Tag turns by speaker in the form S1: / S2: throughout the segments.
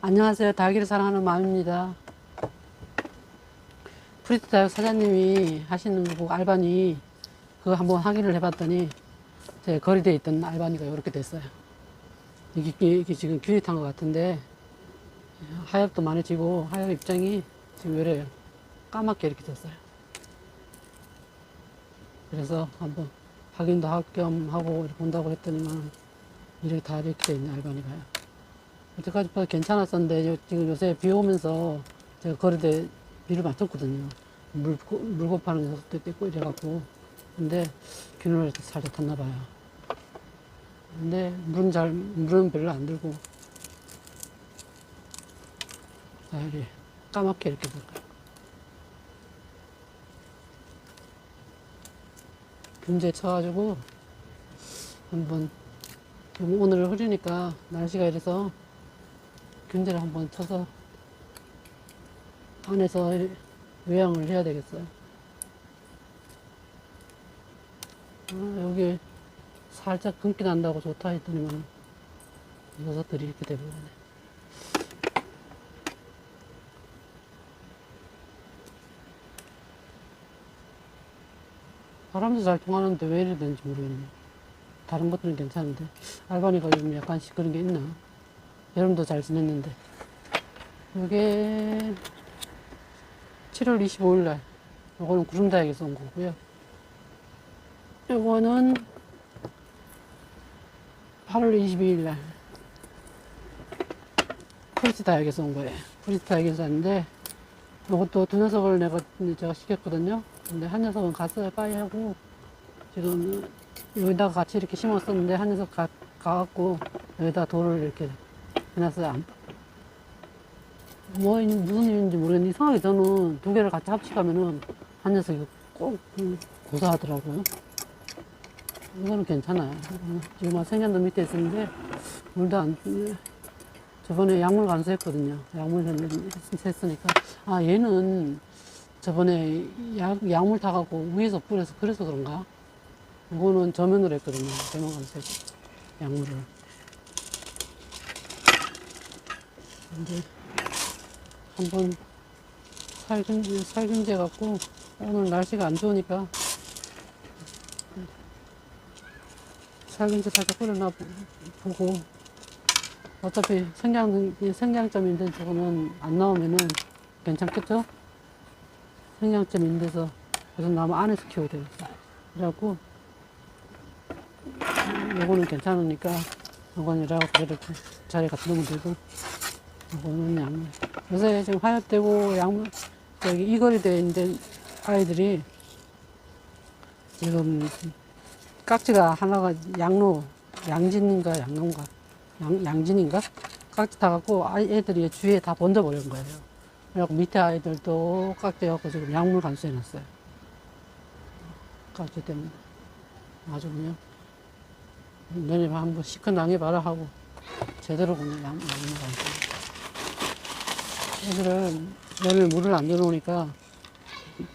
S1: 안녕하세요. 닭기를 사랑하는 마음입니다. 프리트 다육 사장님이 하시는 그 알바니 그거 한번 확인을 해봤더니 제 거리대에 있던 알바니가 이렇게 됐어요. 이게, 이게 지금 탄것 같은데 하엽도 많이 지고 하엽 입장이 지금 이래요. 까맣게 이렇게 됐어요. 그래서 한번 확인도 할 겸 하고 본다고 했더니만 이렇게 다 이렇게 돼 있는 알바니가요. 여태까지 봐도 괜찮았었는데 요- 지금 요새 비 오면서 제가 거리대 비를 맞췄거든요. 물, 고- 물 곱하는 녀석도 있고 이래갖고. 근데 균을 살짝 탔나 봐요. 근데 물은 잘, 물은 별로 안 들고. 자, 이렇게 까맣게 이렇게 될까요. 균제 쳐가지고 한번 오늘 흐리니까 날씨가 이래서 균제를 한번 쳐서 안에서 외양을 해야 되겠어요. 아, 여기 살짝 금기 난다고 좋다 했더니만 녀석들이 이렇게 돼버리네. 바람도 잘 통하는데 왜 이래 되는지 모르겠네. 다른 것들은 괜찮은데 알바니가 좀 약간씩 그런 게 있나? 여름도 잘 지냈는데. 이게 7월 25일 날 요거는 구름다육에서 온 거고요. 요거는 8월 22일 날 프리트 다육에서 온 거예요. 프리트 다육에서 왔는데 요것도 두 녀석을 내가 제가 시켰거든요. 근데 한 녀석은 갔어요 빠이 하고 지금 여기다가 같이 이렇게 심었었는데 한 녀석 가, 가갖고 여기다 돌을 이렇게 해놨어요. 안- 뭐, 이- 무슨 일인지 모르겠는데, 이상하게 저는 두 개를 같이 합치가면은 한 녀석이 꼭 음, 고사하더라고요. 이거는 괜찮아요. 음, 지금 생년도 밑에 있었는데, 물도 안, 저번에 약물 간수했거든요. 약물 했- 했으니까. 아, 얘는 저번에 약, 약물 타갖고 위에서 뿌려서 그래서 그런가? 이거는 저면으로 했거든요. 저면 간수했 약물을. 이제 한번 살균, 살균제 갖고 오늘 날씨가 안 좋으니까 살균제 살짝 뿌려놔 보고 어차피 생장, 생장점인데 저거는 안 나오면은 괜찮겠죠? 생장점인데서 그래서 나무 안에서 키워야 되겠어. 그래갖고 요거는 괜찮으니까 요거는 그대로 자리에 갖다 놓으면 되고 이거는 양 요새 지금 화약되고 양 저기 이거리 돼 있는 아이들이 지금 깍지가 하나가 양로 양진인가 양로인가 양, 양진인가 깍지 타갖고 아이 애들이 주위에 다 번져버린 거예요. 그래갖고 밑에 아이들도 깍지 갖고 지금 약물 간수해 놨어요. 깍지 때문에 아주 그냥 너네 한번 시큰 당해봐라 하고 제대로 그냥 양, 양물 간수. 애들을 내일 물을 안 줘놓으니까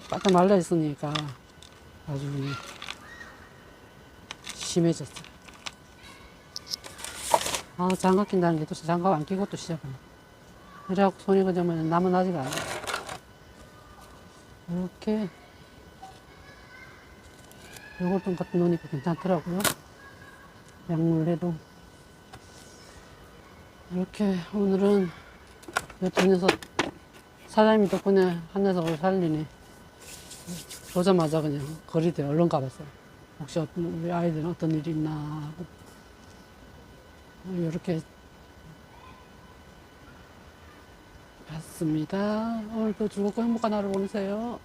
S1: 바짝 말라 있으니까 아주 심해졌어요. 아 장갑 낀다는 게 또 장갑 안 끼고 또 시작하네. 그래갖고 손이 그저면 남은 아직 안 해. 이렇게 요걸 좀 갖다 놓으니까 괜찮더라고요. 약물 해도 이렇게 오늘은 두 녀석 사장님이 덕분에 한 녀석을 살리니 보자마자 그냥 거리대 얼른 가봤어요. 혹시 어떤 우리 아이들은 어떤 일이 있나 하고 이렇게 봤습니다. 오늘도 즐겁고 행복한 하루 보내세요.